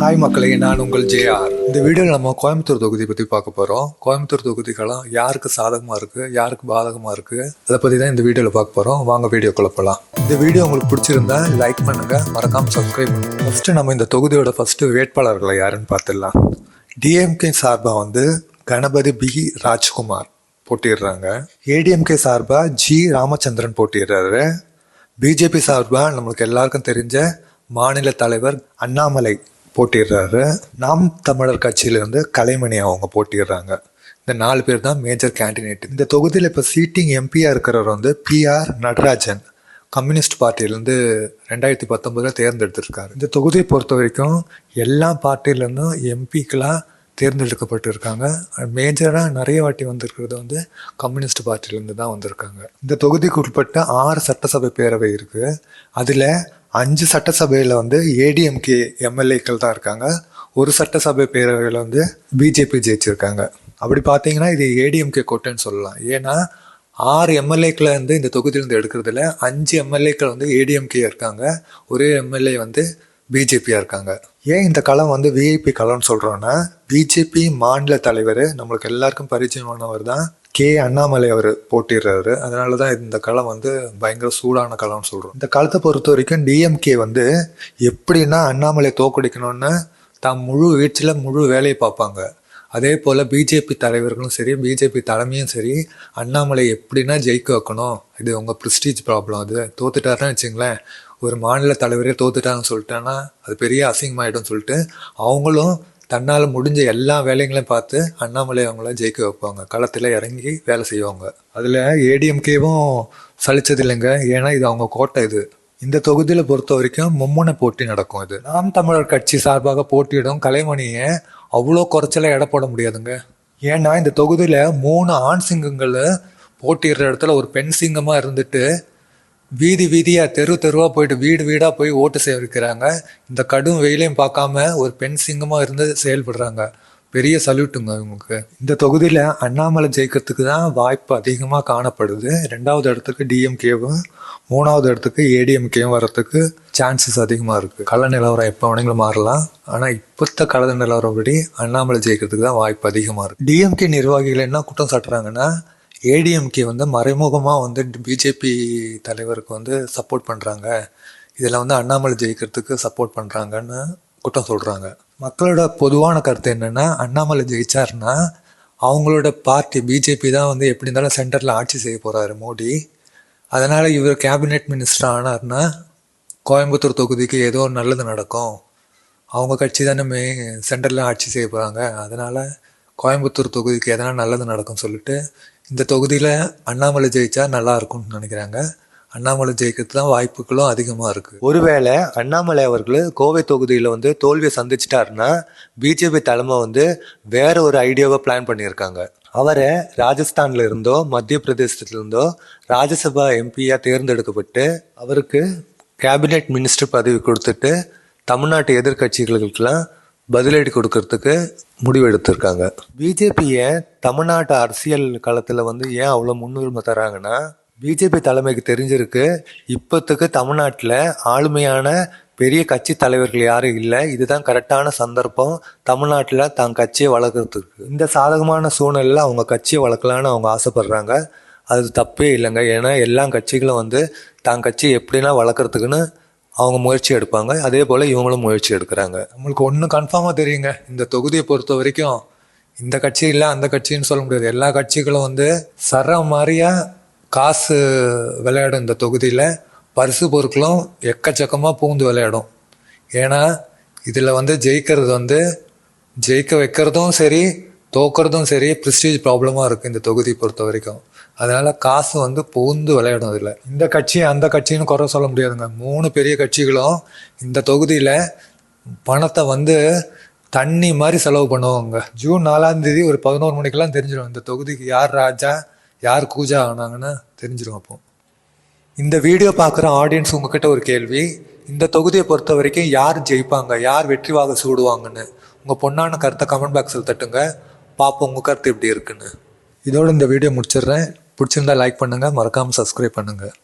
Hi மக்களே நான் உங்கள் ஜேஆர் இந்த வீடியோவில் நம்ம கோயம்புத்தூர் தொகுதி பற்றி பார்க்க போகிறோம் கோயம்புத்தூர் தொகுதிகளும் யாருக்கு சாதகமாக இருக்குது யாருக்கு பாதகமாக இருக்குது அதை பற்றி தான் இந்த வீடியோவில் பார்க்க போகிறோம் வாங்க வீடியோ குழப்பலாம் இந்த வீடியோ உங்களுக்கு பிடிச்சிருந்தா லைக் பண்ணுங்கள் மறக்காமல் சப்ஸ்கிரைப் பண்ணுங்கள் ஃபஸ்ட்டு நம்ம இந்த தொகுதியோட ஃபஸ்ட்டு வேட்பாளர்களை யாருன்னு பார்த்துடலாம். டிஎம்கே சார்பாக வந்து கணபதி பி ராஜ்குமார் போட்டிடுறாங்க. ஏடிஎம்கே சார்பாக ஜி ராமச்சந்திரன் போட்டிடுறாரு. பிஜேபி சார்பாக நம்மளுக்கு எல்லாருக்கும் தெரிஞ்ச மாநில தலைவர் அண்ணாமலை போட்டிடுறாரு. நாம் தமிழர் கட்சியிலேருந்து கலைமணி அவங்க போட்டிடுறாங்க. இந்த நாலு பேர் தான் மேஜர் கேண்டிடேட் இந்த தொகுதியில் இப்போ சீட்டிங் எம்பியாக இருக்கிறவர் வந்து பிஆர் நடராஜன். கம்யூனிஸ்ட் பார்ட்டியிலேருந்து ரெண்டாயிரத்தி பத்தொம்போதில் தேர்ந்தெடுத்திருக்காரு. இந்த தொகுதியை பொறுத்த வரைக்கும் எல்லா பார்ட்டியிலேருந்தும் எம்பிக்கெலாம் தேர்ந்தெடுக்கப்பட்டு இருக்காங்க மேஜராக நிறைய வாட்டி வந்திருக்கிறது வந்து கம்யூனிஸ்ட் பார்ட்டிலேருந்து தான் வந்திருக்காங்க. இந்த தொகுதிக்கு உட்பட்ட ஆறு சட்டசபை பேரவை இருக்குது அதில் அஞ்சு சட்டசபையில் வந்து ஏடிஎம்கே எம்எல்ஏக்கள் தான் இருக்காங்க. ஒரு சட்டசபை பேரவையில் வந்து பிஜேபி ஜெயிச்சிருக்காங்க. அப்படி பார்த்தீங்கன்னா இது ஏடிஎம்கே கோட்டைன்னு சொல்லலாம். ஏன்னா ஆறு எம்எல்ஏக்களை வந்து இந்த தொகுதியிலேருந்து எடுக்கிறதுல அஞ்சு எம்எல்ஏக்கள் வந்து ஏடிஎம்கே இருக்காங்க. ஒரே எம்எல்ஏ வந்து பிஜேபியாக இருக்காங்க. ஏன் இந்த களம் வந்து விஐபி களம்னு சொல்கிறோன்னா பிஜேபி மாநில தலைவர் நம்மளுக்கு எல்லாருக்கும் பரிச்சயமானவர் தான் கே. அண்ணாமலை அவர் போட்டிடுறாரு அதனால தான் இந்த களம் வந்து பயங்கர சூடான களம்னு சொல்கிறோம் இந்த களத்தை பொறுத்த வரைக்கும் டிஎம்கே வந்து எப்படின்னா அண்ணாமலை தோக்கடிக்கணும்னு தான் முழு வீச்சில் முழு வேலையை பார்ப்பாங்க. அதே போல் பிஜேபி தலைவர்களும் சரி பிஜேபி தலைமையும் சரி அண்ணாமலை எப்படின்னா ஜெயிக்க வைக்கணும். இது உங்கள் ப்ரிஸ்டீஜ் ப்ராப்ளம் அது தோத்துட்டாருன்னு வச்சுங்களேன் ஒரு மாநில தலைவரே தோத்துட்டாங்கன்னு சொல்லிட்டேன்னா அது பெரிய அசிங்கமாயிடும்னு சொல்லிட்டு அவங்களும் தன்னால் முடிஞ்ச எல்லா வேலைகளையும் பார்த்து அண்ணாமலை அவங்கள ஜெயிக்க வைப்பாங்க. களத்தில் இறங்கி வேலை செய்வாங்க. அதில் ஏடிஎம்கேவும் சலிச்சது இல்லைங்க. ஏன்னா இது அவங்க கோட்டை இது. இந்த தொகுதியில் பொறுத்த வரைக்கும் மும்முனை போட்டி நடக்கும் இது. நாம் தமிழர் கட்சி சார்பாக போட்டியிடும் கலைமணியை அவ்வளோ குறைச்சலாக எடை போட முடியாதுங்க. ஏன்னா இந்த தொகுதியில் மூணு ஆண் சிங்கங்கள் போட்டியிடுற இடத்துல ஒரு பெண் சிங்கமாக இருந்துட்டு வீதி வீதியாக தெரு தெருவாக போயிட்டு வீடு வீடாக போய் ஓட்டு சேகரிக்கிறாங்க இந்த கடும் வெயிலையும் பார்க்காம ஒரு பெண் சிங்கமாக இருந்து செயல்படுறாங்க. பெரிய சல்யூட்டுங்க இவங்களுக்கு. இந்த தொகுதியில் அண்ணாமலை ஜெயிக்கிறதுக்கு தான் வாய்ப்பு அதிகமாக காணப்படுது. ரெண்டாவது இடத்துக்கு டிஎம்கேவும் மூணாவது இடத்துக்கு ஏடிஎம்கேவும் வரத்துக்கு சான்சஸ் அதிகமாக இருக்குது கள நிலவரம் எப்போ வேணுங்களும் மாறலாம். ஆனால் இப்போத்த கள நிலவரப்படி அண்ணாமலை ஜெயிக்கிறதுக்கு தான் வாய்ப்பு அதிகமாக இருக்குது டிஎம்கே நிர்வாகிகள் என்ன குற்றம் சாட்டுறாங்கன்னா ஏடிஎம்கே வந்து மறைமுகமாக வந்து பிஜேபி தலைவருக்கு வந்து சப்போர்ட் பண்ணுறாங்க இதில் வந்து அண்ணாமலை ஜெயிக்கிறதுக்கு சப்போர்ட் பண்ணுறாங்கன்னு குற்றம் சொல்கிறாங்க மக்களோட பொதுவான கருத்து என்னென்னா அண்ணாமலை ஜெயிச்சாருன்னா அவங்களோட பார்ட்டி பிஜேபி தான் வந்து எப்படி இருந்தாலும் சென்டரில் ஆட்சி செய்ய போகிறாரு மோடி. அதனால் இவர் கேபினெட் மினிஸ்டர் ஆனார்னா கோயம்புத்தூர் தொகுதிக்கு ஏதோ ஒரு நல்லது நடக்கும். அவங்க கட்சி தானே மே சென்டரில் ஆட்சி செய்ய போகிறாங்க அதனால் கோயம்புத்தூர் தொகுதிக்கு எதனா நல்லது நடக்கும்னு சொல்லிட்டு இந்த தொகுதியில் அண்ணாமலை ஜெயிச்சா நல்லா இருக்கும்னு நினைக்கிறாங்க. அண்ணாமலை ஜெயிக்கிறது தான் வாய்ப்புகளும் அதிகமாக இருக்குது ஒருவேளை அண்ணாமலை அவர்கள் கோவை தொகுதியில் வந்து தோல்வியை சந்திச்சிட்டாருன்னா பிஜேபி தலைமை வந்து வேற ஒரு ஐடியாவை பிளான் பண்ணியிருக்காங்க. அவரை ராஜஸ்தான்ல இருந்தோ மத்திய பிரதேசத்திலிருந்தோ ராஜ்யசபா எம்பியாக தேர்ந்தெடுக்கப்பட்டு அவருக்கு கேபினெட் மினிஸ்டர் பதவி கொடுத்துட்டு தமிழ்நாட்டு எதிர்க்கட்சிகளுக்கெல்லாம் பதிலடி கொடுக்கறதுக்கு முடிவெடுத்திருக்காங்க. பிஜேபியை தமிழ்நாட்டு அரசியல் களத்தில் வந்து ஏன் அவ்வளோ முன்னுரிமை தராங்கன்னா பிஜேபி தலைமைக்கு தெரிஞ்சிருக்கு இப்போத்துக்கு தமிழ்நாட்டில் ஆளுமையான பெரிய கட்சி தலைவர்கள் யாரும் இல்லை. இதுதான் கரெக்டான சந்தர்ப்பம். தமிழ்நாட்டில் தான் கட்சியை வளர்க்குறதுக்கு. இந்த சாதகமான சூழ்நிலையில் அவங்க கட்சியை வளர்க்கலான்னு அவங்க ஆசைப்படுறாங்க. அது தப்பே இல்லைங்க. ஏன்னா எல்லா கட்சிகளும் வந்து தான் கட்சியை எப்படின்னா வளர்க்குறதுக்குன்னு அவங்க முயற்சி எடுப்பாங்க. அதே போல் இவங்களும் முயற்சி எடுக்கிறாங்க. நம்மளுக்கு ஒன்று கன்ஃபார்மாக தெரியுங்க. இந்த தொகுதியை பொறுத்த வரைக்கும் இந்த கட்சி இல்லை அந்த கட்சின்னு சொல்ல முடியாது. எல்லா கட்சிகளும் வந்து சர மாதிரியாக காசு விளையாடும் இந்த தொகுதியில். பரிசு பொருட்களும் எக்கச்சக்கமாக பூந்து விளையாடும். ஏன்னா இதில் வந்து ஜெயிக்கிறது வந்து ஜெயிக்க வைக்கிறதும் சரி தோக்கிறதும் சரி ப்ரிஸ்டீஜ் ப்ராப்ளமாக இருக்குது இந்த தொகுதியை பொறுத்த வரைக்கும். அதனால் காசு வந்து பூந்து விளையாடும் இதில் இந்த கட்சி அந்த கட்சின்னு குறை சொல்ல முடியாதுங்க. மூணு பெரிய கட்சிகளும் இந்த தொகுதியில் பணத்தை வந்து தண்ணி மாதிரி செலவு பண்ணுவாங்க. ஜூன் நாலாந்தேதி ஒரு பதினோரு மணிக்கெல்லாம் தெரிஞ்சிடும். இந்த தொகுதிக்கு யார் ராஜா யார் கூஜா ஆனாங்கன்னு தெரிஞ்சிடும் அப்போ. இந்த வீடியோ பார்க்குற ஆடியன்ஸ் உங்ககிட்ட ஒரு கேள்வி. இந்த தொகுதியை பொறுத்த வரைக்கும் யார் ஜெயிப்பாங்க? யார் வெற்றிவாக சூடுவாங்கன்னு. உங்கள் பொண்ணான கருத்தை கமெண்ட் பாக்ஸில் தட்டுங்க. பார்ப்போம் உங்கள் கருத்து எப்படி இருக்குன்னு. இதோட இந்த வீடியோ முடிச்சிடுறேன். பிடிச்சிருந்தா லைக் பண்ணுங்கள் மறக்காமல் சப்ஸ்கிரைப் பண்ணுங்கள்